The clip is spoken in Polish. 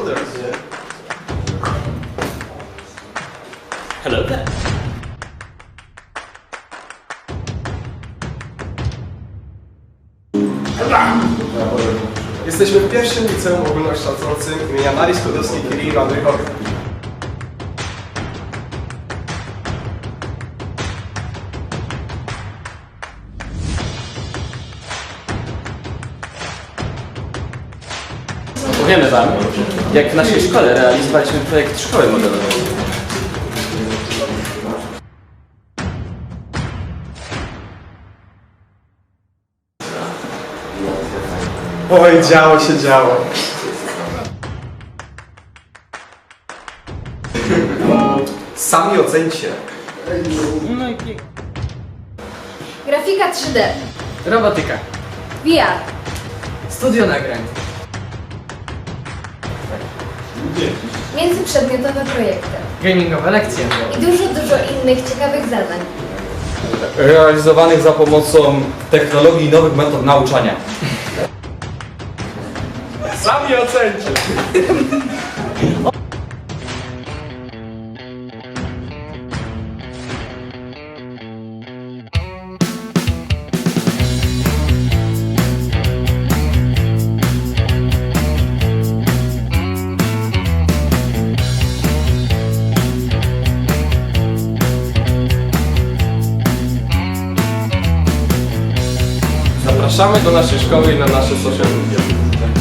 Hello there. Hello there. Jesteśmy w pierwszym liceum ogólnokształcącym imienia Marii Skłodowskiej-Curie Andrychowej. Powiemy Wam, jak w naszej szkole realizowaliśmy projekt szkoły modelowej. Oj, działo się działo. Sami ocencie. No. Grafika 3D, Robotyka. VR, Studio nagrań. Międzyprzedmiotowe projekty Gamingowe lekcje. i dużo, dużo innych ciekawych zadań. realizowanych za pomocą technologii i nowych metod nauczania. Sami ocencie. Zapraszamy do naszej szkoły i na nasze social media.